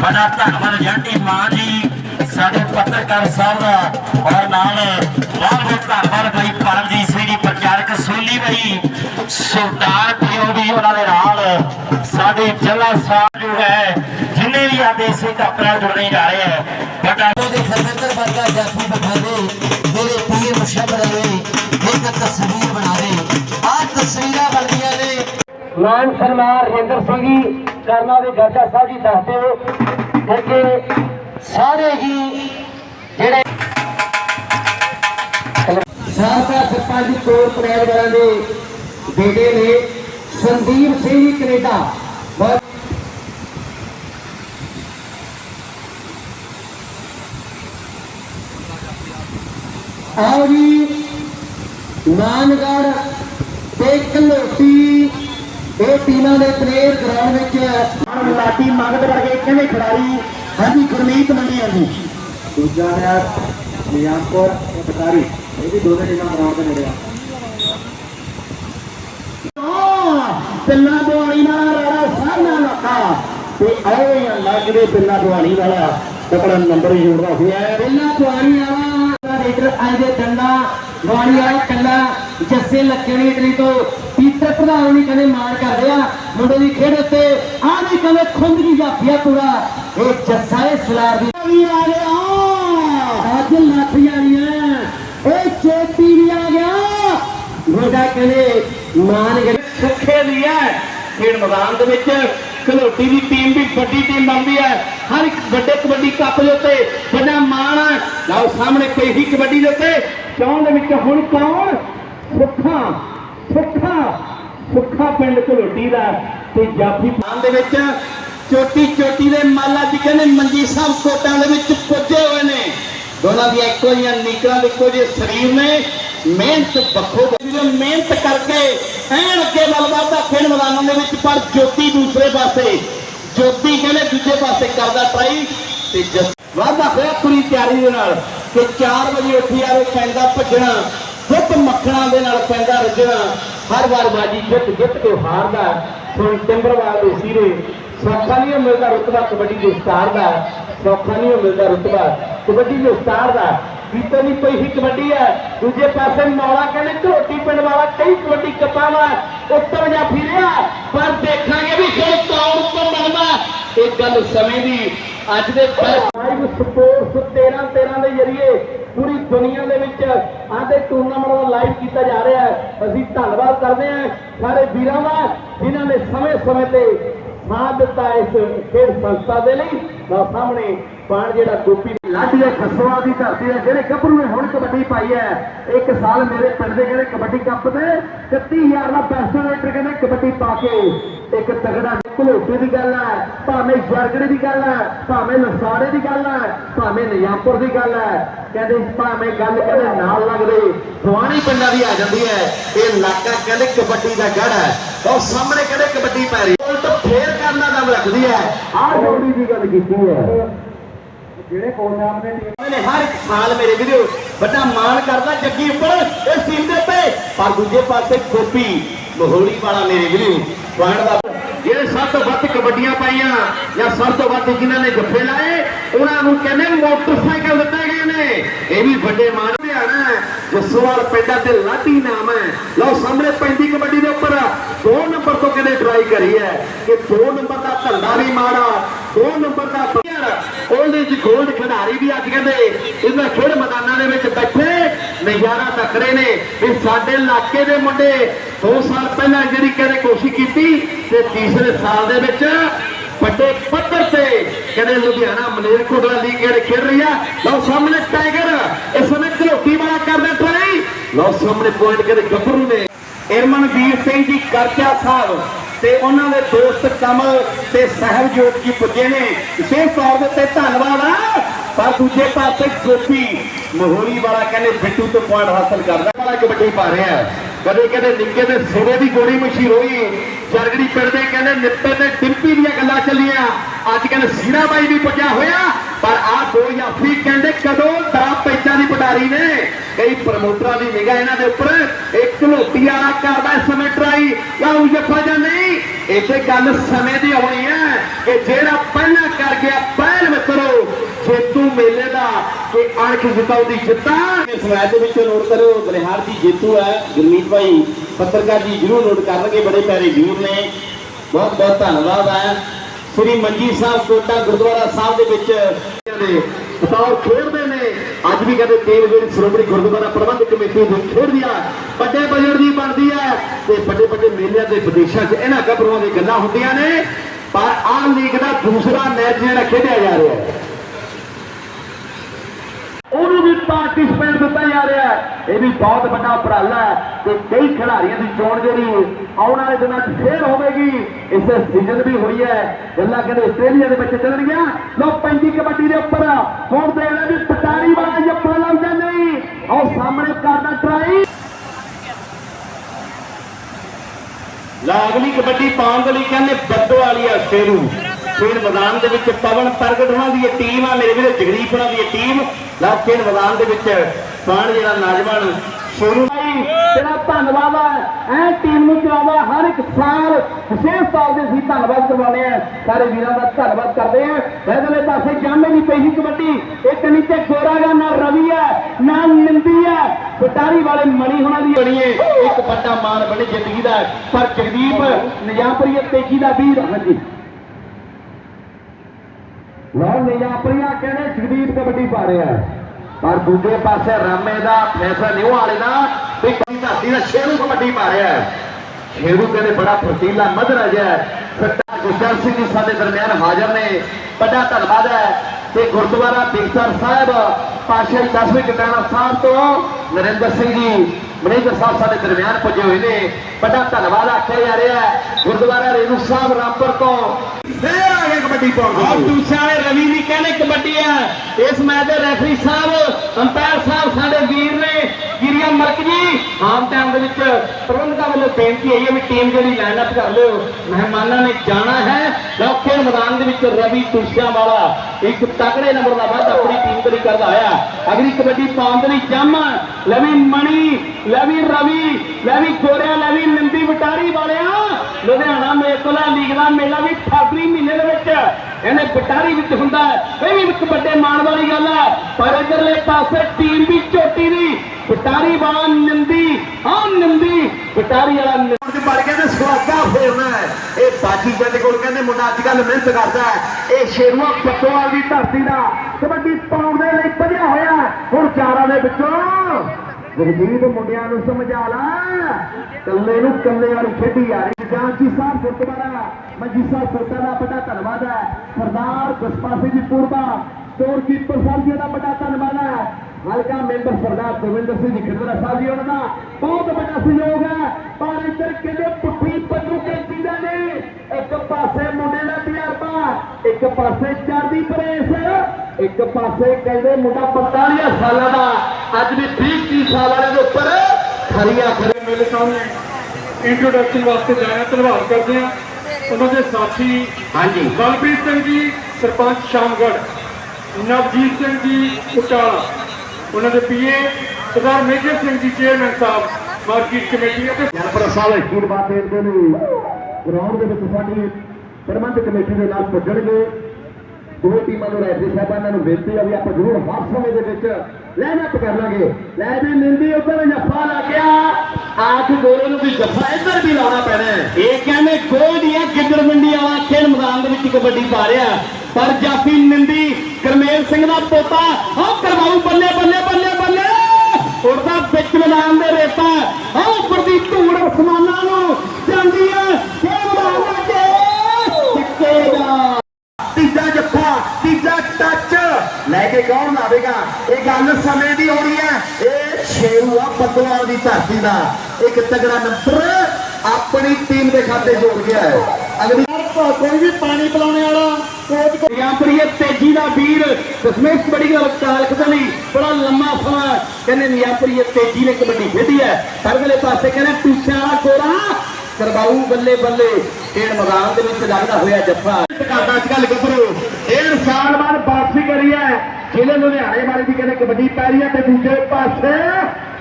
ਬੜਾ ਧੰਨਵਾਦ ਜੰਟੀ ਮਾਨ ਜੀ, ਸਾਡੇ ਪੱਤਰਕਾਰ ਸਾਹਿਬ ਦਾ ਔਰ ਨਾਲ ਬਹੁਤ ਬਹੁਤ ਧੰਨਵਾਦ ਭਾਈ ਪਰਮਜੀਤ ਸਿੰਘ ਜੀ, ਪ੍ਰਚਾਰਕ ਸੋਲੀ ਭਾਈ, ਸੁਲਤਾਨ ਪਿਓ ਵੀ ਉਹਨਾਂ ਦੇ ਨਾਲ ਸਾਡੇ ਜ਼ਿਲ੍ਹਾ ਸਾਹਿਬ ਜੋ ਹੈ, ਜਿੰਨੇ ਵੀ ਆ ਦੇਸੀ ਆਪਣਾ ਨਾਲ ਜੁੜਨੇ ਜਾ ਰਹੇ ਹੈ ਬੜਾ ਦੇ ਖਰਮੰਦਰ ਵਰਗਾ ਜਾਫੀ ਬਖਾਦੇ ਮੇਰੇ ਪੀਰ ਮੁਸ਼ੱਬਰ ਨੇ ਇੱਕ ਤਸਵੀਰ ਬਣਾ ਦੇ ਆ ਤਸਵੀਰਾਂ ਬਣਦੀਆਂ ਨੇ ਮਾਨ ਸਨਮਾਨ ਰਜਿੰਦਰ ਸਿੰਘ ਜੀ ਕਰਨਾ ਦੇ ਗਰਜਾ ਸਾਹਿਬ ਜੀ ਦੱਸਦੇ ਹੋ ਕਿ ਸਾਰੇ ਹੀ ਜਿਹੜੇ ਸਾਬਕਾ ਸਰਪੰਚ ਕੋਰ ਪਨੇਰ ਵਾਲਿਆਂ ਦੇ ਬੇਟੇ ਨੇ ਸੰਦੀਪ ਸਿੰਘ ਜੀ, ਕੈਨੇਡਾ। ਆਓ ਜੀ ਨਾਨਗੜ ਤੇ ਇਹ ਟੀਮਾਂ ਦੇ ਪਲੇਅਰ ਗਰਾਊਂਡ ਵਿੱਚ ਲਾਟੀ ਮੰਗਦ ਵਰਗੇ ਕਿਹਨੇ ਖਿਡਾਰੀ। ਹਾਂਜੀ ਗੁਰਮੀਤ ਮੰਡੀ ਜੀ ਦੂਜਾ ਹੈ ਨਿਯਾਮਪੁਰ ਪਟਾਰੀ ਇਹ ਵੀ ਦੋਵੇਂ ਟੀਮਾਂ ਗਰਾਊਂਡ ਦੇ ਨੇੜੇ ਆ। ਪਿੱਲਾ ਦੁਆਣੀ ਨਾਲ ਰਾੜਾ ਸਾਹਮਣਾ ਲੱਖਾ ਤੇ ਆਏ ਲੱਗਦੇ ਪਿੱਲਾ ਦੁਆਣੀ ਵਾਲਾ। ਆਪਣਾ ਨੰਬਰ ਜੋੜਦਾ ਹੋਇਆ ਹੈ। ਪਹਿਲਾ ਪੁਆਣੀ ਵਾਲਾ ਰੇਡਰ ਅੱਜ ਦੇ ਡੰਡਾ ਗਵਾਣੀ ਵਾਲਾ ਕੱਲਾ। ਜੱਸੇ ਲੱਕੜੀ ਇਟਲੀ ਤੋਂ ਪੀਤਰ ਪ੍ਰਧਾਨ ਨਹੀਂ ਕਹਿੰਦੇ ਮਾਰ ਕਰਦੇ ਆ। ਮੁੰਡੇ ਦੀ ਖੇਡ ਉੱਤੇ ਆ ਵੀ ਕਹਿੰਦੇ ਖੁੰਦ ਦੀ ਜਾਫੀਆ ਪੂਰਾ। ਇਹ ਜੱਸਾ ਇਹ ਸਲਾਰ ਦੀ ਵੀ ਆ ਗਿਆ। ਅੱਜ ਲੱਖ ਜਾਣੀਆਂ ਇਹ ਚੇਤੀ ਵੀ ਆ ਗਿਆ। ਮੁੰਡਾ ਕਹਿੰਦੇ ਮਾਨ ਗਏ ਸੁੱਖੇ ਦੀ ਹੈ। ਖੇਡ ਮੈਦਾਨ ਦੇ ਵਿੱਚ ਘਲੋਟੀ ਦੀ ਟੀਮ ਵੀ ਵੱਡੀ ਟੀਮ ਬਣਦੀ ਹੈ। ਹਰ ਇੱਕ ਵੱਡੇ ਕਬੱਡੀ ਕੱਪ ਦੇ ਉੱਤੇ ਵੱਡਾ ਮਾਣ ਹੈ। ਲਓ ਸਾਹਮਣੇ ਕੋਈ ਹੀ ਕਬੱਡੀ ਦੇ ਉੱਤੇ। ਚੌਂ ਦੇ ਵਿੱਚ ਹੁਣ ਕੌਣ? ਸੁੱਖਾ ਸੁੱਖਾ ਸੁੱਖਾ ਪਿੰਡ ਘਲੋਟੀ ਦਾ ਤੇ ਜਾਫੀ ਮਾਨ ਦੇ ਵਿੱਚ ਚੋਟੀ ਚੋਟੀ ਦੇ ਮਾਲਾ ਜੀ ਕਹਿੰਦੇ ਮੰਜੀ ਸਾਹਿਬ ਕੋਟਾਂ ਦੇ ਵਿੱਚ ਪੁੱਜੇ ਹੋਏ ਨੇ। ਦੋਨਾਂ ਦੀਆਂ ਇੱਕੋ ਜਿਹੀਆਂ ਨਿਕਲਾਂ ਦੇ ਇੱਕੋ ਜਿਹੇ ਸਰੀਰ ਨੇ। ਮਿਹਨਤ ਵੱਖੋ ਵੱਖਰੀ ਮਿਹਨਤ ਕਰਕੇ ਐਨ ਅੱਗੇ ਵੱਲ ਵੱਧਦਾ ਖੇਡ ਮੈਦਾਨਾਂ ਦੇ ਵਿੱਚ ਪਰ ਜੋਤੀ ਦੂਸਰੇ ਪਾਸੇ। ਜੋਤੀ ਕਹਿੰਦੇ ਦੂਜੇ ਪਾਸੇ ਕਰਦਾ ਟਰਾਈ ਤੇ ਜਸ ਵਾਧਾ ਹੋਇਆ ਪੂਰੀ ਤਿਆਰੀ ਦੇ ਨਾਲ ਕਿ 4 ਵਜੇ ਉੱਠੀ ਆਵੇ ਪੈਂਦਾ ਭੱਜਣਾ। ਦੁੱਧ ਮੱਖਣਾ ਦੇ ਨਾਲ ਪੈਂਦਾ ਰੱਜਣਾ ਹਰ ਵਾਰ ਬਾਜੀ ਜਿੱਤ ਜਿੱਤ ਕੇ ਹਾਰਦਾ ਸੁਣ ਟਿੰਬਰਵਾਲ ਦੇ ਸੀਰੇ ਸੌਖਾ ਨਹੀਂ ਮਿਲਦਾ ਰੁਤਬਾ, ਕਬੱਡੀ ਦੇ ਉਸਤਾਦ ਦਾ ਸੌਖਾ ਨਹੀਂ ਮਿਲਦਾ ਰੁਤਬਾ, ਕਬੱਡੀ ਦੇ ਉਸਤਾਦ ਦਾ ਕੀਤੇ ਨਹੀਂ ਕੋਈ ਹੀ ਕਬੱਡੀ ਹੈ। ਦੂਜੇ ਪਾਸੇ ਮੌਲਾ ਕਹਿੰਦੇ ਝੋਟੀ ਪਿੰਡ ਵਾਲਾ ਕਈ ਕਬੱਡੀ ਕੱਪਾਵਾ ਉੱਤਰ ਜਾ ਫਿਰਿਆ ਪਰ ਦੇਖਾਂਗੇ ਵੀ ਫਿਰ ਕੌਣ ਤੋਂ ਮਿਲਦਾ ਇਹ ਗੱਲ ਸਮੇਂ ਦੀ ਅੱਜ ਦੇ ਸਪੋਰਟਸ 13 13 ਦੇ ਜਰੀਏ ਪੂਰੀ ਦੁਨੀਆ ਦੇ ਵਿੱਚ ਆਦੇ ਟੂਰਨਾਮੈਂਟ ਦਾ ਲਾਈਵ ਕੀਤਾ ਜਾ ਰਿਹਾ ਹੈ। ਅਸੀਂ ਧੰਨਵਾਦ ਕਰਦੇ ਹਾਂ ਸਾਰੇ ਵੀਰਾਂ ਦਾ, ਜਿਨ੍ਹਾਂ ਨੇ ਸਮੇਂ-ਸਮੇਂ ਤੇ ਸਾਥ ਦਿੱਤਾ ਇਸ ਖੇਡ ਸੰਸਥਾ ਦੇ ਲਈ। ਤਾਂ ਸਾਹਮਣੇ ਪਾਣ ਜਿਹੜਾ ਗੋਪੀ ਲਾਡੀ ਦੇ ਖਸਵਾ ਦੀ ਧਰਤੀ ਹੈ, ਜਿਹੜੇ ਗੱਭਰੂ ਨੇ ਹੁਣ ਕਬੱਡੀ ਪਾਈ ਹੈ। ਇੱਕ ਸਾਲ ਮੇਰੇ ਪਿੰਡ ਦੇ ਕਹਿੰਦੇ ਕਬੱਡੀ ਕੱਪ ਤੇ 31000 ਦਾ ਪੈਸਾ ਲੀਟਰ ਕਹਿੰਦੇ ਕਬੱਡੀ ਪਾ ਕੇ ਇੱਕ ਤਗੜਾ ਘਲੋਟੇ ਦੀ ਗੱਲ ਹੈ, ਭਾਵੇਂ ਜਰਗੜੇ ਦੀ ਗੱਲ ਹੈ, ਭਾਵੇਂ ਲਸਾੜੇ ਦੀ ਗੱਲ ਹੈ, ਭਾਵੇਂ ਨਿਯਾਮਪੁਰ ਦੀ ਗੱਲ ਹੈ। ਕਹਿੰਦੇ ਭਾਵੇਂ ਗੱਲ ਕਹਿੰਦੇ ਨਾਲ ਲੱਗਦੇ ਫਵਾਣੀ ਪਿੰਡਾਂ ਦੀ ਆ ਜਾਂਦੀ ਹੈ। ਇਹ ਇਲਾਕਾ ਕਹਿੰਦੇ ਕਬੱਡੀ ਦਾ ਗੜ ਹੈ। ਉਹ ਸਾਹਮਣੇ ਕਹਿੰਦੇ ਕਬੱਡੀ ਪੈ ਰਹੀ ਉਲਟ ਫੇਰ ਕਰਨ ਦਾ ਦਮ ਰੱਖਦੀ ਹੈ। ਆਹ ਜੋੜੀ ਦੀ ਗੱਲ ਕੀਤੀ ਹੈ। ਜਿਹੜੇ ਪ੍ਰੋਗਰਾਮ ਦੇ ਟੀਮ ਨੇ, ਹਰ ਸਾਲ ਮੇਰੇ ਵੀਡੀਓ ਵੱਡਾ ਮਾਣ ਕਰਦਾ ਜੱਗੀ ਉੱਪਰ ਇਸ ਟੀਮ ਦੇ ਉੱਤੇ। ਪਰ ਦੂਜੇ ਪਾਸੇ ਗੋਪੀ ਮਹੋੜੀ ਵਾਲਾ ਮੇਰੇ ਵੀਡੀਓ ਪੁਆਇੰਟ ਦਾ ਜਿਹੜੇ ਸਭ ਤੋਂ ਵੱਧ ਕਬੱਡੀਆਂ ਪਾਈਆਂ ਜਾਂ ਸਭ ਤੋਂ ਵੱਧ ਜਿਨ੍ਹਾਂ ਨੇ ਜੱਫੇ ਲਾਏ, ਉਹਨਾਂ ਨੂੰ ਕਹਿੰਦੇ ਮੋਟਰਸਾਈਕਲ ਦਿੱਤੇ ਗਏ ਨੇ। ਇਹ ਵੀ ਵੱਡੇ ਮਾਣ ਹਰਿਆਣਾ ਜਸਵਾਲ ਪਿੰਡਾਂ ਤੇ ਲਾਡੀ ਨਾਮ ਹੈ। ਲਓ, ਸਾਹਮਣੇ ਪੈਂਦੀ ਕਬੱਡੀ ਦੇ ਉੱਪਰ ਦੋ ਨੰਬਰ ਤੋਂ ਕਹਿੰਦੇ ਟਰਾਈ ਕਰੀ ਹੈ ਕਿ ਦੋ ਨੰਬਰ ਦਾ ਧੰਦਾ ਵੀ ਮਾਰਾ ਦੋ ਨੰਬਰ ਦਾ ਪਲੇਅਰ ਉਹਦੇ ਚ ਗੋਲਡ ਖਿਡਾਰੀ ਵੀ ਅੱਜ ਕਹਿੰਦੇ ਇਹਨਾਂ ਖੇਡ ਮੈਦਾਨਾਂ ਦੇ ਵਿੱਚ ਬੈਠੇ, ਨਜ਼ਾਰਾ ਤੱਕ ਰਹੇ ਨੇ। ਵੀ ਸਾਡੇ ਇਲਾਕੇ ਦੇ ਮੁੰਡੇ 2 ਸਾਲ ਪਹਿਲਾਂ ਜਿਹੜੀ ਕਹਿੰਦੇ ਕੋਸ਼ਿਸ਼ ਕੀਤੀ ਤੇ ਤੀਸਰੇ ਸਾਲ ਦੇ ਵਿੱਚ ਵੱਡੇ ਪੱਧਰ ਤੇ ਕਹਿੰਦੇ ਲੁਧਿਆਣਾ ਮਲੇਰਕੋਟਲਾ ਲੀਗ ਜਿਹੜੇ ਖੇਡ ਰਹੀ ਆ। ਲਓ ਸਾਹਮਣੇ ਟਾਈਗਰ, ਇਸ ਸਮੇਂ ਘਲੋਟੀ ਵਾਲਾ ਕਰਦਾ ਟਰਾਈ ਲਓ ਸਾਹਮਣੇ ਪੁਆਇੰਟ ਕਹਿੰਦੇ ਗੱਭਰੂ ਨੇ। ਇਰਮਨਵੀਰ ਸਿੰਘ ਜੀ ਕਰਚਾ ਸਾਹਿਬ ਤੇ ਉਹਨਾਂ ਦੇ ਦੋਸਤ ਕਮਲ ਤੇ ਸਹਿਬਜੋਤ ਜੀ ਪੁੱਜੇ ਨੇ। ਵਿਸ਼ੇਸ਼ ਤੌਰ ਦੇ ਉੱਤੇ ਧੰਨਵਾਦ ਆ। ਪਰ ਦੂਜੇ ਪਾਸੇ ਗੋਪੀ ਮਹੋਰੀ ਵਾਲਾ ਕਹਿੰਦੇ ਬਿੱਟੂ ਤੋਂ ਪੁਆਇੰਟ ਹਾਸਲ ਕਰਦਾ। ਵਾਲਾ ਕਬੱਡੀ ਪਾ ਰਿਹਾ ਕਦੇ ਕਦੇ ਨਿੱਕੇ ਦੇ ਸਿਰੇ ਦੀ ਗੋਲੀ ਮਸ਼ਹੂਰ ਹੋਈ। ਜਰਗੜੀ ਪਿੰਡ ਦੇ ਕਹਿੰਦੇ ਨਿੱਪੇ ਤੇ ਡਿੰਪੀ ਦੀਆਂ ਗੱਲਾਂ ਚੱਲੀਆਂ। ਅੱਜ ਕਹਿੰਦੇ ਸੀਰਾ ਬਾਈ ਵੀ ਪੁੱਜਿਆ ਹੋਇਆ, ਪਰ ਆ ਦੋ ਯਾਫੀ ਕਹਿੰਦੇ ਕਦੋਂ ਦਾ ਪੈਚਾਂ ਦੀ ਪਟਾਰੀ ਨੇ। ਕਈ ਪ੍ਰਮੋਟਰਾਂ ਦੀ ਨਿਗਾਹ ਇਹਨਾਂ ਦੇ ਉੱਪਰ, ਇੱਕ ਘਲੋਟੀ ਵਾਲਾ ਕਰਦਾ ਇਸ ਸਮੇਂ ਟਰਾਈ। ਲਾਉ ਜੱਫਾ ਜਾਂ ਨਹੀਂ? ਇੱਥੇ ਗੱਲ ਸਮੇਂ ਦੀ ਆਉਣੀ ਹੈ ਕਿ ਜਿਹੜਾ ਪਹਿਲਾਂ ਕਰ ਗਿਆ ਅਣਖ ਜਿਤਾਉ ਜਿੱਤਾਂ ਇਸ ਦੇ ਵਿੱਚ ਨੋਟ ਕਰੋ ਬਲਿਹਾਰ ਦੀ ਜੇਤੂ ਹੈ ਗੁਰਮੀਤ ਭਾਈ। ਪੱਤਰਕਾਰ ਜੀ ਜਰੂਰ ਨੋਟ ਕਰਨਗੇ, ਬੜੇ ਪਿਆਰੇ ਵੀਰ ਨੇ। ਬਹੁਤ ਬਹੁਤ ਧੰਨਵਾਦ ਹੈ ਸ੍ਰੀ ਮੰਜੀ ਸਾਹਿਬ ਕੋਟਾ ਗੁਰਦੁਆਰਾ ਸਾਹਿਬ ਦੇ ਵਿੱਚ ਬਤੌਰ ਖੇਡਦੇ ਨੇ। ਅੱਜ ਵੀ ਕਹਿੰਦੇ ਟੀਮ ਜਿਹੜੀ ਸ਼੍ਰੋਮਣੀ ਗੁਰਦੁਆਰਾ ਪ੍ਰਬੰਧਕ ਕਮੇਟੀ ਦੀ ਖੇਡਦੀ ਆ। ਵੱਡੇ ਬਜਟ ਦੀ ਬਣਦੀ ਹੈ ਤੇ ਵੱਡੇ ਵੱਡੇ ਮੇਲਿਆਂ ਦੇ ਵਿਦੇਸ਼ਾਂ 'ਚ ਇਹਨਾਂ ਗੱਭਰੂਆਂ ਦੀ ਗੱਲਾਂ ਹੁੰਦੀਆਂ ਨੇ। ਪਰ ਆਹ ਲੀਗ ਦਾ ਦੂਸਰਾ ਮੈਚ ਜਿਹੜਾ ਖੇਡਿਆ ਜਾ ਰਿਹਾ ਹੈ ਉਹਨੂੰ ਵੀ ਪਾਰਟਿਸਪੇਟ ਦਿੱਤਾ ਜਾ ਰਿਹਾ ਹੈ? ਇਹ ਵੀ ਬਹੁਤ ਵੱਡਾ ਉਪਰਾਲਾ ਹੈ ਤੇ ਕਈ ਖਿਡਾਰੀਆਂ ਦੀ ਚੋਣ ਜਿਹੜੀ ਆਉਣ ਵਾਲੇ ਦਿਨਾਂ 'ਚ ਫੇਰ ਹੋਵੇਗੀ, ਇਸੇ ਸੀਜ਼ਨ ਵੀ ਹੋਈ ਹੈ। ਗੱਲਾਂ ਕਹਿੰਦੇ ਆਸਟ੍ਰੇਲੀਆ ਦੇ ਵਿੱਚ ਚੱਲਣਗੀਆਂ। ਲੋ ਪੈਂਦੀ ਕਬੱਡੀ ਦੇ ਉੱਪਰ। ਹੁਣ ਦੇਖਣਾ ਵੀ ਪਟਾਰੀ ਵਾਲਾ ਜੱਫਾ ਲਾਉਂਦਾ ਨਹੀਂ ਆਓ ਸਾਹਮਣੇ ਕਰਦਾ ਟਰਾਈ ਲਾਗਲੀ ਕਬੱਡੀ ਪਾਉਣ ਦੇ ਲਈ ਕਹਿੰਦੇ ਬੱਦੋ ਵਾਲੀ ਆ ਸ਼ੇਰੂ। ਖੇਡ ਮੈਦਾਨ ਦੇ ਵਿੱਚ ਪਵਨ ਪ੍ਰਗਟ ਹੋਣਾ ਦੀ ਇਹ ਟੀਮ ਆ, ਮੇਰੇ ਵੀਰੇ ਜਗਦੀਪ ਹੋਣਾ ਦੀ ਇਹ ਟੀਮ। ਲਾ ਖੇਡ ਮੈਦਾਨ ਦੇ ਵਿੱਚ ਪਾਣ ਜਿਹੜਾ ਨੌਜਵਾਨ ਸ਼ੇਰੂ ਭਾਈ, ਤੇਰਾ ਧੰਨਵਾਦ ਹੈ ਐ ਟੀਮ ਨੂੰ ਚਲਾਵਾ ਹਰ ਇੱਕ ਸਾਲ ਵਿਸ਼ੇਸ਼ ਤੌਰ ਤੇ ਅਸੀਂ ਧੰਨਵਾਦ ਕਰਵਾਉਂਦੇ ਆ। ਸਾਰੇ ਵੀਰਾਂ ਦਾ ਧੰਨਵਾਦ ਕਰਦੇ ਆ। ਇਹਦੇ ਪਾਸੇ ਜਾਮੇ ਦੀ ਪਈ ਕਬੱਡੀ। ਇੱਕ ਨੀਚੇ ਗੋਰਾ ਗਾ, ਨਾ ਰਵੀ ਹੈ ਨਾ ਨਿੰਦੀ ਹੈ ਪਟਾਰੀ ਵਾਲੇ ਮਣੀ ਹੋਣਾ ਦੀ ਬਣੀਏ ਇੱਕ ਵੱਡਾ ਮਾਨ ਬਣੇ ਜ਼ਿੰਦਗੀ ਦਾ। ਪਰ ਜਗਦੀਪ, ਨਿਜਾਮਪੁਰੀ ਤੇਜੀ ਦਾ ਵੀਰ ਹਾਂਜੀ। ਲੋ ਨਿਜਾਮਪੁਰੀਆ ਕਹਿੰਦੇ ਜਗਦੀਪ ਕਬੱਡੀ ਪਾ ਰਿਹਾ ਪਰ ਦੂਜੇ ਪਾਸੇ ਰਾਮੇ ਦਾ ਫੈਸਲਾ ਨਿਉ ਵਾਲੇ ਦਾ ਵੀ ਕਦੀ ਧਰਤੀ ਦਾ ਸ਼ੇਰੂ ਕਬੱਡੀ ਪਾ ਰਿਹਾ ਹੈ। ਸ਼ੇਰੂ ਕਹਿੰਦੇ ਬੜਾ ਫਰਤੀਲਾ ਮਧਰਜ ਹੈ। ਸਰਦਾਰ ਗੁਰਜਰ ਸਿੰਘ ਜੀ ਸਾਡੇ ਦਰਮਿਆਨ ਹਾਜ਼ਰ ਨੇ। ਵੱਡਾ ਧੰਨਵਾਦ ਹੈ। ਤੇ ਗੁਰਦੁਆਰਾ ਬਿਕਸਰ ਸਾਹਿਬ, ਪਾਸ਼ਾ 10ਵੀਂ ਕਟਾਣਾ ਸਾਹਿਬ ਤੋਂ। ਨਰਿੰਦਰ ਸਿੰਘ ਜੀ ਮੈਨੇਜਰ ਸਾਹਿਬ ਸਾਡੇ ਦਰਮਿਆਨ ਪੁੱਜੇ ਹੋਏ ਨੇ। ਵੱਡਾ ਧੰਨਵਾਦ ਆਖਿਆ ਜਾ ਰਿਹਾ ਗੁਰਦੁਆਰਾ ਰੇਣੂ ਸਾਹਿਬ, ਰਾਮਪੁਰ ਤੋਂ। ਫੇਰ ਆ ਗਏ ਕਬੱਡੀ ਪਾਉਣ ਆਹ ਦੂਸਰੇ ਰਵੀ ਵੀ ਕਹਿੰਦੇ ਕਬੱਡੀ ਆ ਇਸ ਮੈਚ ਦੇ ਰੈਫਰੀ ਸਾਹਿਬ, ਅੰਪਾਇਰ ਸਾਹਿਬ ਸਾਡੇ ਵੀਰ ਨੇ। ਗਿਰੀਆ ਮਰਕ ਜੀ। ਆਮ ਟਾਈਮ ਦੇ ਵਿੱਚ ਪ੍ਰਬੰਧਕਾਂ ਵੱਲੋਂ ਬੇਨਤੀ ਆਈ ਹੈ ਵੀ ਟੀਮ ਜਿਹੜੀ ਲਾਈਨਅਪ ਕਰ ਲਿਓ। ਮਹਿਮਾਨਾਂ ਨੇ ਜਾਣਾ ਹੈ। ਲੋਕੇ ਮੈਦਾਨ ਦੇ ਵਿੱਚ ਰਵੀ ਤੁਲਸਿਆਂ ਵਾਲਾ ਇੱਕ ਤਕੜੇ ਨੰਬਰ ਦਾ ਵਾਅਦਾ ਆਪਣੀ ਟੀਮ ਦੇ ਲਈ ਕਰਦਾ ਹੋਇਆ। ਅਗਲੀ ਕਬੱਡੀ ਪਾਉਣ ਦੇ ਲਈ ਜੰਮ। ਲਵੀ ਮਣੀ, ਲਵੀ ਰਵੀ, ਲਵੀ ਗੋਰਿਆ, ਲਵੀ ਨੰਦੀ ਵਟਾਰੀ ਵਾਲਿਆ। ਲੁਧਿਆਣਾ ਮੇਕਲਾ ਲੀਗ ਦਾ ਮੇਲਾ ਵੀ ਫਰਵਰੀ ਮਹੀਨੇ ਦੇ ਵਿੱਚ। ਇਹਨੇ ਬਟਾਰੀ ਵਿੱਚ ਹੁੰਦਾ ਇਹ ਵੀ ਇੱਕ ਵੱਡੇ ਮਾਣ ਵਾਲੀ ਗੱਲ ਹੈ। ਪਰ ਇਧਰਲੇ ਪਾਸੇ ਟੀਮ ਵੀ ਝੋਟੀ ਦੀ। ਬਟਾਰੀ ਵਾਲਾ ਨੰਦੀ। ਹਾਂ, ਨੰਦੀ। ਬਟਾਰੀ ਵਾਲਾ ਨੰਦੀ। ਅੱਜ ਬੜ ਕੇ ਤੇ ਸਵਾਗਾ ਫੇਰਨਾ ਇਹ ਬਾਜੀ ਜੱਜ ਕੋਲ ਕਹਿੰਦੇ, ਮੁੰਡਾ ਅੱਜ ਕੱਲ ਮਿਹਨਤ ਕਰਦਾ ਇਹ ਸ਼ੇਰੂਆ ਪੱਤੋਵਾਲ ਦੀ ਧਰਤੀ ਦਾ ਕਬੱਡੀ ਪਾਉਣ ਦੇ ਲਈ ਭਜਿਆ ਹੋਇਆ ਹੁਣ ਚਾਰਾਂ ਦੇ ਵਿੱਚੋਂ ਜਗਜੀਤ ਮੁੰਡਿਆਂ ਨੂੰ ਸਮਝਾ ਲਾ। ਕੱਲੇ ਨੂੰ ਕੱਲੇ ਵਾਲੀ ਖੇਡੀ ਆ ਰਹੀ ਜਾਂਚੀ ਸਾਹਿਬ ਗੁਰਦੁਆਰਾ ਮੰਜੀ ਸਾਹਿਬ ਸਰਕਾਰ ਦਾ ਵੱਡਾ ਧੰਨਵਾਦ ਹੈ। ਸਰਦਾਰ ਜਸਪਾਲ ਜੀ ਪੂਰਬਾ ਸਟੋਰ ਕੀਪਰ ਸਾਹਿਬ ਜੀ ਦਾ ਵੱਡਾ ਧੰਨਵਾਦ ਹੈ। ਹਲਕਾ ਮੈਂਬਰ ਸਰਦਾਰ ਗੋਬਿੰਦਰ ਸਿੰਘ ਜੀ ਖਿਦਰਾ ਸਾਹਿਬ ਜੀ ਉਹਨਾਂ ਦਾ ਬਹੁਤ ਵੱਡਾ ਸਹਿਯੋਗ ਹੈ। ਪਰ ਇੱਧਰ ਕਹਿੰਦੇ ਪੁੱਠੀ ਪੱਜੂ ਕੇ ਨੇ ਇੱਕ ਪਾਸੇ ਮੁੰਡੇ ਦਾ ਤਜਰਬਾ, ਇੱਕ ਪਾਸੇ ਚੜਦੀ ਪ੍ਰੇਸ ਇੱਕ ਪਾਸੇ ਕਹਿੰਦੇ ਮੁੰਡਾ 45 ਸਾਲਾਂ ਦਾ। ਅੱਜ ਵੀ 20 30 ਸਾਲ ਦੇ ਉੱਪਰ ਖਰੀਆ ਖਰੀ ਮੇਰੇ ਸਾਹਮਣੇ। ਇੰਟਰੋਡਕਸ਼ਨ ਵਾਸਤੇ ਜਾਇਆ ਧੰਨਵਾਦ ਕਰਦੇ ਹਾਂ। ਉਹਨਾਂ ਦੇ ਸਾਥੀ ਹਾਂਜੀ। ਬਲਪ੍ਰੀਤ ਸਿੰਘ ਜੀ ਸਰਪੰਚ ਸ਼ਾਮਗੜ ਨਵਜੀਤ ਸਿੰਘ ਜੀ ਉਟਾਲਾ ਉਹਨਾਂ ਦੇ ਪੀਏ ਸਰਦਾਰ ਮੇਜਰ ਸਿੰਘ ਜੀ ਚੇਅਰਮੈਨ ਸਾਹਿਬ ਮਾਰਕੀਟ ਕਮੇਟੀ ਅਤੇ ਜਨਪੁਰ ਸਾਹਿਬ ਅਸ਼ੀਰਵਾਦ ਦੇਣ ਦੇ ਲਈ ਗਰਾਊਂਡ ਦੇ ਵਿੱਚ ਸਾਡੀ ਪ੍ਰਬੰਧਕ ਕਮੇਟੀ ਦੇ ਨਾਲ ਪੁੱਜਣਗੇ। ਦੋ ਟੀਮਾਂ ਨੂੰ ਰੈਫਰੀ ਸਾਹਿਬਾਨਾਂ ਨੂੰ ਬੇਨਤੀ ਆ ਵੀ ਆਪਾਂ ਜ਼ਰੂਰ ਹਰ ਸਮੇਂ ਦੇ ਵਿੱਚ ਲੈਣ ਅਪ ਕਰ ਲਾਂਗੇ। ਲੈ ਵੀ ਨਿੰਦੀ ਉੱਧਰ ਜੱਫਾ ਲੱਗ ਗਿਆ ਆਖ ਗੋਰੇ ਨੂੰ ਵੀ ਜੱਫਾ ਇੱਧਰ ਵੀ ਲਾਉਣਾ ਪੈਣਾ ਇਹ ਕਹਿੰਦੇ ਗੋਲਡੀਆ ਗਿੱਦੜ ਮੰਡੀ ਵਾਲਾ ਖੇਡ ਮੈਦਾਨ ਦੇ ਵਿੱਚ ਕਬੱਡੀ ਪਾ ਰਿਹਾ। ਪਰ ਜਾਫੀ ਨਿੰਦੀ, ਕਰਮੇਲ ਸਿੰਘ ਦਾ ਪੋਤਾ ਆਹ ਕਰਵਾਉ ਬੱਲੇ ਬੱਲੇ ਬੱਲੇ ਬੱਲੇ। ਉੜਦਾ ਵਿੱਚ ਮੈਦਾਨ ਦੇ ਰੇਤਾ। ਆਹ ਉੱਪਰ ਦੀ ਧੂੜ ਅਸਮਾਨਾਂ ਨੂੰ ਜਾਂਦੀ ਹੈ ਕੇ ਕੌਣ ਲਾਵੇਗਾ? ਇਹ ਗੱਲ ਸਮੇਂ ਦੀ ਹੋਣੀ ਹੈ। ਇਹ ਸ਼ੇਰੂ ਆ ਪਤਵਾਲ ਦੀ ਧਰਤੀ ਦਾ ਇੱਕ ਤਗੜਾ ਨੰਬਰ ਆਪਣੀ ਟੀਮ ਦੇ ਖਾਤੇ ਜੋੜ ਗਿਆ ਹੈ। ਅਗਲੀ ਕੋਈ ਵੀ ਪਾਣੀ ਪਿਲਾਉਣੇ ਵਾਲਾ ਕੋਚ ਨਿਆਪਰੀਏ ਤੇਜੀ ਦਾ ਵੀਰ ਦਸਮੇਸ਼ ਕਬੱਡੀ ਦਾ ਚਾਲਕ ਤਾਂ ਨਹੀਂ ਬੜਾ ਲੰਮਾ ਸਮਾਂ ਕਹਿੰਦੇ ਨਿਆਪਰੀਏ ਤੇਜੀ ਨੇ ਕਬੱਡੀ ਖੇਡੀ ਹੈ। ਸਰਗਲੇ ਪਾਸੇ ਕਹਿੰਦੇ ਟੂਸਿਆਂ ਵਾਲਾ ਕੋਰਾ ਕਰਵਾਊ ਬੱਲੇ ਬੱਲੇ। ਖੇਡ ਮੈਦਾਨ ਦੇ ਵਿੱਚ ਲੱਗਦਾ ਹੋਇਆ ਜੱਫਾ। ਕਰਦਾ ਅੱਜ ਕੱਲ ਗੱਭਰੂ। ਡੇਢ ਸਾਲ ਬਾਅਦ ਹੈ ਜ਼ਿਲ੍ਹੇ ਲੁਧਿਆਣੇ ਵਾਲੀ ਦੀ ਕਹਿੰਦੇ ਕਬੱਡੀ ਪੈ ਰਹੀ ਹੈ ਤੇ ਦੂਜੇ ਪਾਸੇ।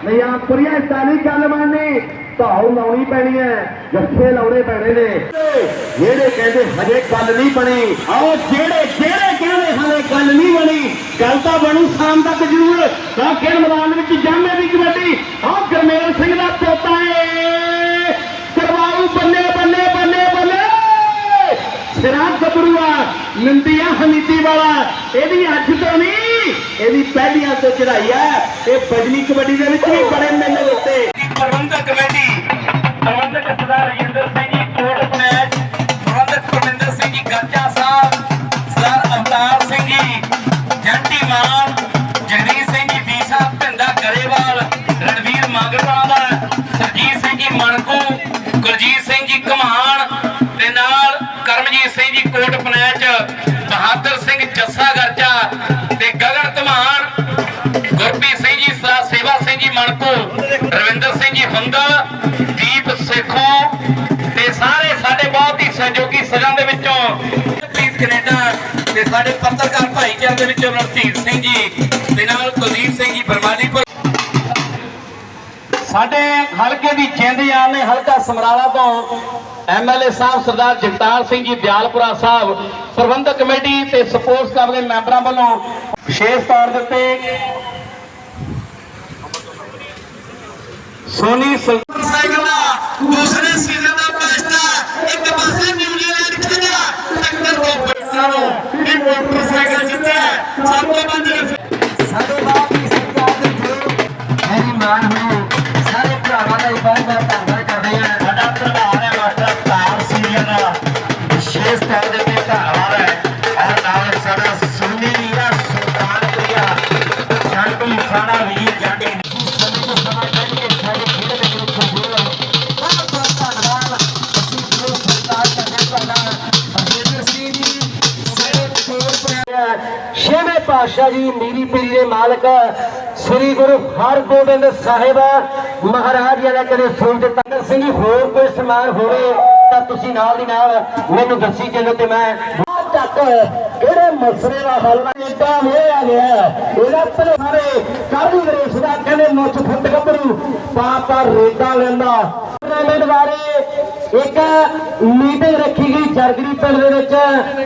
ਨਿਆਂਪੁਰੀਆ ਇਦਾਂ ਨਹੀਂ ਗੱਲ ਮੰਨਣੀ ਧਾਉ ਲਾਉਣੀ ਪੈਣੀ ਹੈ ਜੱਫੇ ਲਾਉਣੇ ਪੈਣੇ ਨੇ। ਜਿਹੜੇ ਕਹਿੰਦੇ ਹਜੇ ਗੱਲ ਨਹੀਂ ਬਣੀ ਆਓ ਜਿਹੜੇ ਜਿਹੜੇ ਕਹਿੰਦੇ ਹਲੇ ਗੱਲ ਨਹੀਂ ਬਣੀ, ਗੱਲ ਤਾਂ ਬਣੂ ਸ਼ਾਮ ਤੱਕ ਜ਼ਰੂਰ। ਤਾਂ ਖੇਡ ਮੈਦਾਨ ਵਿੱਚ ਜਾਮੇ ਦੀ ਕਬੱਡੀ। ਆਹ ਗਰਮੇਲ ਸਿੰਘ ਦਾ ਤੋਤਾ ਏ। ਕਰਵਾਉ ਬੰਨੇ ਬੰਨੇ ਬੰਨੇ ਬੱਲੇ ਸਿਰਾਂ ਗੱਭਰੂਆ, ਨਿੰਦੀਆਂ ਹਮੀਦੀ ਵਾਲਾ। ਇਹਦੀ ਅੱਜ ਤੋਂ ਨਹੀਂ ਇਹਦੀ ਪਹਿਲੀ ਤੋਂ ਚੜਾਈ ਹੈ ਇਹ ਬਜਨੀ ਕਬੱਡੀ ਦੇ ਵਿੱਚ ਵੀ ਬੜੇ ਮੇਲੇ ਦਿੱਤੇ ਪ੍ਰਬੰਧਕ ਕਮੇਟੀ, ਪ੍ਰਬੰਧਕ ਸਰਦਾਰ ਰਜਿੰਦਰ ਸਿੰਘ ਤੇ ਸਾਰੇ ਸਾਡੇ ਬਹੁਤ ਹੀ ਸਹਿਯੋਗੀ ਸਜਾਂ ਦੇ ਵਿੱਚੋਂ ਪ੍ਰੀਤ ਕੈਨੇਡਾ ਤੇ ਸਾਡੇ ਪੱਤਰਕਾਰ ਭਾਈਚਾਰੇ ਦੇ ਵਿੱਚੋਂ ਰਣਧੀਰ ਸਿੰਘ ਜੀ ਤੇ ਨਾਲ ਕੁਲਦੀਪ ਸਿੰਘ ਜੀ ਬਰਮਾਲੀਪੁਰ ਸਾਡੇ ਹਲਕੇ ਦੀ ਜਿੰਦ ਨੇ ਹਲਕਾ ਸਮਰਾਲਾ ਤੋਂ ਐਮਐਲਏ ਸਾਹਿਬ ਸਰਦਾਰ ਜਗਤਾਰ ਸਿੰਘ ਜੀ ਦਿਆਲਪੁਰਾ ਸਾਹਿਬ, ਪ੍ਰਬੰਧਕ ਕਮੇਟੀ ਤੇ ਸਪੋਰਟਸ ਕਲੱਬ ਦੇ ਮੈਂਬਰਾਂ ਵੱਲੋਂ ਵਿਸ਼ੇਸ਼ ਤੌਰ ਦੇ ਉੱਤੇ ਸੋਨੀ ਸਾਈਕਲ ਦੂਸਰੇ ਸੀਜ਼ਨ ਦਾ ਬੈਸਟਾ ਇੱਕ ਪਾਸੇ ਨਿਊਜ਼ੀਲੈਂਡ ਖੇਡਿਆ, ਟੱਕਰ ਤੋਂ ਬੈਠਾ ਨੂੰ ਇਹ ਮੋਟਰਸਾਈਕਲ ਜਿੱਤਿਆ ਸਭ ਤੋਂ ਵੱਧ ਸਾਡੇ ਬਾਪ ਦੀ ਸਰਕਾਰ ਦੇ ਜੋ ਮੇਰੀ ਮਾਨ ਹੋਏ ਸਾਰੇ ਭਰਾਵਾਂ ਦਾ ਬਹੁਤ ਬਹੁਤ ਧੰਨਵਾਦ ਕਰਦੇ ਹਾਂ। ਸਾਡਾ ਪ੍ਰਧਾਨ ਹੈ ਮਾਸਟਰ ਤਾਰ ਸੀਰੀਆ ਦਾ। ਵਿਸ਼ੇਸ਼ ਤੌਰ ਦੇ ਉੱਤੇ ਧੰਨਵਾਦ ਹੈ। ਔਰ ਨਾਲ ਸਾਡਾ ਸੁਨੀ ਵੀਰਾ ਸੁਲਤਾਨਪੁਰੀਆ ਸ਼ਾਂਤੀ ਸਾਡਾ ਵੀਰ ਜਾਂਦੇ ਪਾਤਸ਼ਾਹ ਜੀ, ਮੀਰੀ ਪੀਰੀ ਦੇ ਮਾਲਕ, ਸ੍ਰੀ ਗੁਰੂ ਹਰਗੋਬਿੰਦ ਸਾਹਿਬ, ਮਹਾਰਾਜ ਜੀ ਦਾ ਕਦੇ ਸੂਰਜ ਤੰਦਰ ਸਿੰਘ ਜੀ, ਹੋਰ ਕੋਈ ਸਮਾਨ ਹੋਵੇ ਤਾਂ ਤੁਸੀਂ ਨਾਲ ਦੀ ਨਾਲ ਮੈਨੂੰ ਦੱਸੀ ਚੱਲੋ ਤੇ ਮੈਂ ਤੱਕ ਕਿਹੜੇ ਮਸਲੇ ਦਾ ਹੱਲ ਇਦਾਂ ਹੋਇਆ ਗਿਆ। ਇਹਦਾ ਪਹਿਲੇ ਕਾਹਦੀ ਰੇਸ ਦਾ ਕਹਿੰਦੇ ਮੁੱਛ ਫੁੱਟ ਗੱਭਰੂ। ਪਾਪਾ ਰੇਡਾ ਲੈਂਦਾ। ਟੂਰਨਾਮੈਂਟ ਬਾਰੇ ਇੱਕ ਮੀਟਿੰਗ ਰੱਖੀ ਗਈ ਜਰਗੜੀ ਪਿੰਡ ਦੇ ਵਿੱਚ।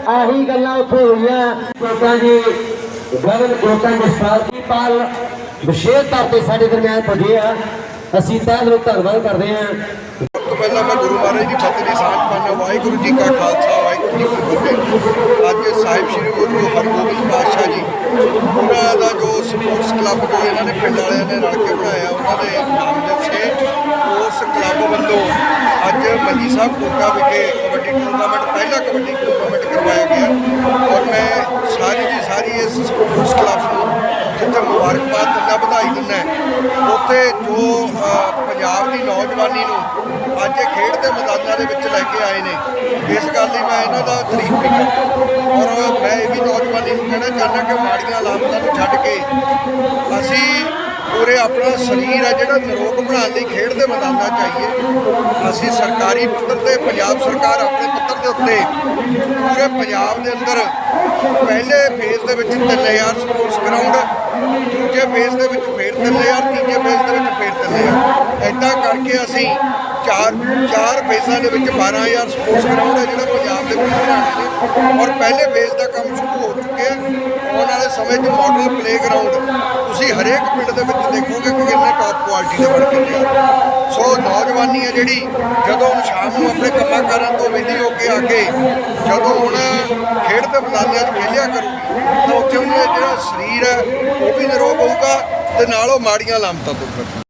ਆਹੀ ਗੱਲਾਂ ਉੱਥੇ ਹੋਈਆਂ। ਲੋਕਾਂ ਜੀ ਗਗਨ ਲੋਕਾਂ ਦੇ ਸਾਥੀ ਪਾਲ ਵਿਸ਼ੇਸ਼ ਤੌਰ ਤੇ ਸਾਡੇ ਦਰਮਿਆਨ ਪੁੱਜੇ ਆ। ਅਸੀਂ ਤਹਿ ਦਿਲੋਂ ਧੰਨਵਾਦ ਕਰਦੇ ਹਾਂ। ਸਭ ਤੋਂ ਪਹਿਲਾਂ ਮੈਂ ਗੁਰੂ ਮਹਾਰਾਜ ਦੀ ਫਤਿਹ ਦੀ ਸਾਂਝ ਪਾਉਂਦਾ ਵਾਹਿਗੁਰੂ ਜੀ ਕਾ ਖਾਲਸਾ, ਵਾਹਿਗੁਰੂ ਜੀ ਕੀ ਫਤਿਹ। ਅੱਜ ਸਾਹਿਬ ਸ੍ਰੀ ਗੁਰੂ ਹਰਗੋਬਿੰਦ ਪਾਤਸ਼ਾਹ ਜੀ, ਉਹਨਾਂ ਦਾ ਜੋ ਸਪੋਰਟਸ ਕਲੱਬ ਜੋ ਇਹਨਾਂ ਨੇ ਪਿੰਡ ਵਾਲਿਆਂ ਨੇ ਰਲ ਕੇ ਬਣਾਇਆ, ਉਹਨਾਂ ਦੇ ਨਾਮ ਦੇ ਸੇ ਕਲੱਬ ਵੱਲੋਂ ਅੱਜ ਮੰਜੀ ਸਾਹਿਬ ਕੋਟਾ ਵਿਖੇ ਕਬੱਡੀ ਟੂਰਨਾਮੈਂਟ ਪਹਿਲਾ ਕਬੱਡੀ ਟੂਰਨਾਮੈਂਟ ਕਰਵਾਇਆ ਗਿਆ। ਔਰ ਮੈਂ ਸਾਰੀ ਦੀ ਸਾਰੀ ਇਸ ਸਪੋਰਟਸ ਕਲੱਬ ਨੂੰ ਜਿੱਥੇ ਮੁਬਾਰਕਬਾਦ ਦਿੰਦਾ, ਵਧਾਈ ਦਿੰਦਾ ਉੱਥੇ ਜੋ ਪੰਜਾਬ ਦੀ ਨੌਜਵਾਨੀ ਨੂੰ ਅੱਜ ਖੇਡ ਦੇ ਮੈਦਾਨਾਂ ਦੇ ਵਿੱਚ ਲੈ ਕੇ ਆਏ ਨੇ, ਇਸ ਗੱਲ ਦੀ ਮੈਂ ਇਹਨਾਂ ਦਾ ਤਾਰੀਫ ਵੀ ਕਰਦਾ ਔਰ ਮੈਂ ਇਹ ਵੀ ਨੌਜਵਾਨੀ ਨੂੰ ਕਹਿਣਾ ਚਾਹੁੰਦਾ ਕਿ ਮਾੜੀਆਂ ਲਾਮਤਾਂ ਨੂੰ ਛੱਡ ਕੇ ਅਸੀਂ ਪੂਰੇ ਆਪਣਾ ਸਰੀਰ ਹੈ ਜਿਹੜਾ ਨਿਰੋਗ ਬਣਾਉਣ ਲਈ ਖੇਡ ਦੇ ਮੈਦਾਨਾਂ ਚਾਹੀਏ। ਅਸੀਂ ਸਰਕਾਰੀ ਪੱਧਰ ਤੇ, ਪੰਜਾਬ ਸਰਕਾਰ ਆਪਣੇ ਪੱਧਰ ਦੇ ਉੱਤੇ ਪੂਰੇ ਪੰਜਾਬ ਦੇ ਅੰਦਰ ਪਹਿਲੇ ਫੇਜ਼ ਦੇ ਵਿੱਚ 3000 ਸਪੋਰਟਸ ਗਰਾਊਂਡ ਦੂਜੇ ਫੇਜ਼ ਦੇ ਵਿੱਚ ਫੇਰ 3000 ਤੀਜੇ ਫੇਜ਼ ਦੇ ਵਿੱਚ ਫੇਰ 3000 ਐਦਾਂ ਕਰਕੇ ਅਸੀਂ ਚਾਰ ਚਾਰ ਫੇਜ਼ਾਂ ਦੇ ਵਿੱਚ 12000 ਸਪੋਰਟਸ ਗਰਾਊਂਡ ਹੈ ਜਿਹੜਾ ਪੰਜਾਬ ਦੇ ਵਿੱਚ ਬਣਾਉਣੇ ਨੇ। ਔਰ ਪਹਿਲੇ ਫੇਜ਼ ਦਾ ਕੰਮ ਸ਼ੁਰੂ ਹੋ ਚੁੱਕਿਆ ਆਉਣ ਵਾਲੇ ਸਮੇਂ 'ਚ ਮਾਡਲ ਪਲੇਗਰਾਉਂਡ ਤੁਸੀਂ ਹਰੇਕ ਪਿੰਡ ਦੇ ਵਿੱਚ ਦੇਖੋਗੇ ਕਿ ਕਿੰਨੇ ਟੌਪ ਕੁਆਲਿਟੀ ਦੇ ਬਣ ਕੇ ਤਿਆਰ ਸੋ ਨੌਜਵਾਨੀ ਹੈ ਜਿਹੜੀ, ਜਦੋਂ ਹੁਣ ਸ਼ਾਮ ਨੂੰ ਆਪਣੇ ਕੰਮਾਂ ਕਾਰਾਂ ਤੋਂ ਵਿਹਲੀ ਹੋ ਕੇ ਆ ਕੇ ਜਦੋਂ ਹੁਣ ਖੇਡ ਦੇ ਮੈਦਾਨਾਂ 'ਚ ਖੇਲਿਆ ਕਰੂਗੀ, ਤਾਂ ਉੱਥੇ ਉਹਨਾਂ ਦਾ ਜਿਹੜਾ ਸਰੀਰ ਹੈ, ਉਹ ਵੀ ਨਿਰੋਗ ਹੋਊਗਾ ਤੇ ਨਾਲ ਉਹ ਮਾੜੀਆਂ ਲਾਮਤਾਂ ਤੋਂ ਬਚੂਗਾ